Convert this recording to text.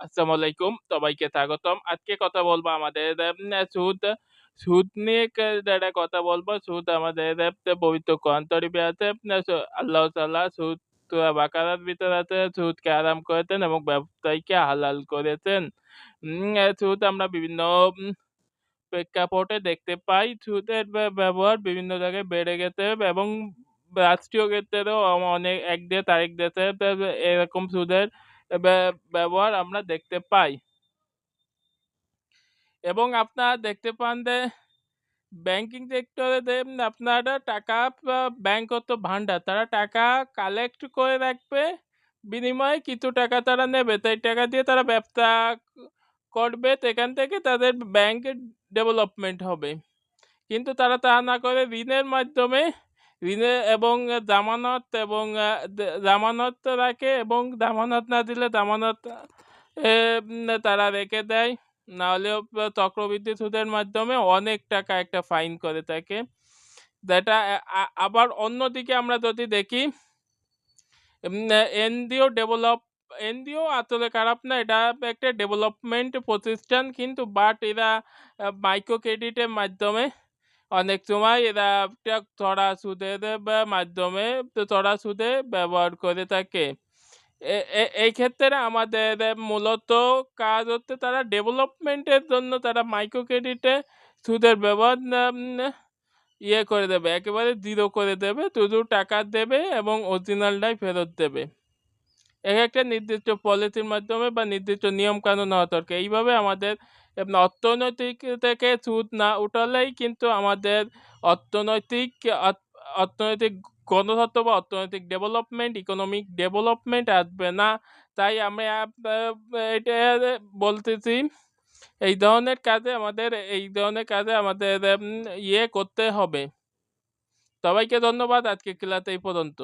আসসালামু আলাইকুম সবাইকে স্বাগতম। আজকে কথা বলব আমাদের সুদ সুদ নিয়ে কথা বলব। সুদ আমাদের পবিত্র কোরআন আছে আল্লাহ তাআলা সুদ বাকারার ভিতরে আছে, সুদকে আরাম করেছেন এবং ব্যবসায়ীকে হালাল করেছেন। সুদ আমরা বিভিন্ন প্রেক্ষাপটে দেখতে পাই। সুদের ব্যবহার বিভিন্ন জায়গায় বেড়ে গেছে এবং রাষ্ট্রীয় ক্ষেত্রেও অনেক, এক দেশ আরেক দেশে এরকম সুদের ব্যবহার আমরা দেখতে পাই। এবং আপনারা দেখতে পান যে ব্যাংকিং সেক্টরে আপনারা টাকা ব্যাংকত ভান্ডার তারা টাকা কালেক্ট করে রাখবে, বিনিময়ে কিছু টাকা তারা নেবে। তাই টাকা দিয়ে তারা ব্যবসা করবে, সেখান থেকে তাদের ব্যাংকের ডেভেলপমেন্ট হবে। কিন্তু তারা তা না করে ঋণের মাধ্যমে ঋণে এবং জামানত এবং জামানত রাখে এবং জামানত না দিলে জামানত তারা রেখে দেয়। নাহলেও চক্রবৃদ্ধি সুদের মাধ্যমে অনেক টাকা একটা ফাইন করে থাকে। যেটা আবার অন্যদিকে আমরা যদি দেখি এনজিও ডেভেলপ, এনজিও আসলে খারাপ না, এটা একটা ডেভেলপমেন্ট প্রতিষ্ঠান কিন্তু, বাট এরা মাইক্রো ক্রেডিটের মাধ্যমে অনেক সময় এরা একটা চড়া সুদের মাধ্যমে চড়া সুদে ব্যবহার করে থাকে। এই ক্ষেত্রে আমাদের মূলত কাজ হচ্ছে তারা ডেভেলপমেন্টের জন্য তারা মাইক্রো ক্রেডিটে সুদের ব্যবহার ইয়ে করে দেবে, একেবারে জিরো করে দেবে, শুধু টাকা দেবে এবং অরিজিনালটাই ফেরত দেবে। এক একটা নির্দিষ্ট পলিসির মাধ্যমে বা নির্দিষ্ট নিয়ম কানুন হওয়া দরকার। এইভাবে আমাদের অর্থনৈতিক থেকে সুদ না উঠালেই কিন্তু আমাদের অর্থনৈতিক অর্থনৈতিক গণতন্ত্র বা অর্থনৈতিক ডেভেলপমেন্ট ইকোনমিক ডেভেলপমেন্ট আসবে না। তাই আমি এটা বলতেছি, এই ধরনের কাজে আমাদের, এই ধরনের কাজে আমাদের ইয়ে করতে হবে। সবাইকে ধন্যবাদ। আজকে ক্লাস এই পর্যন্ত।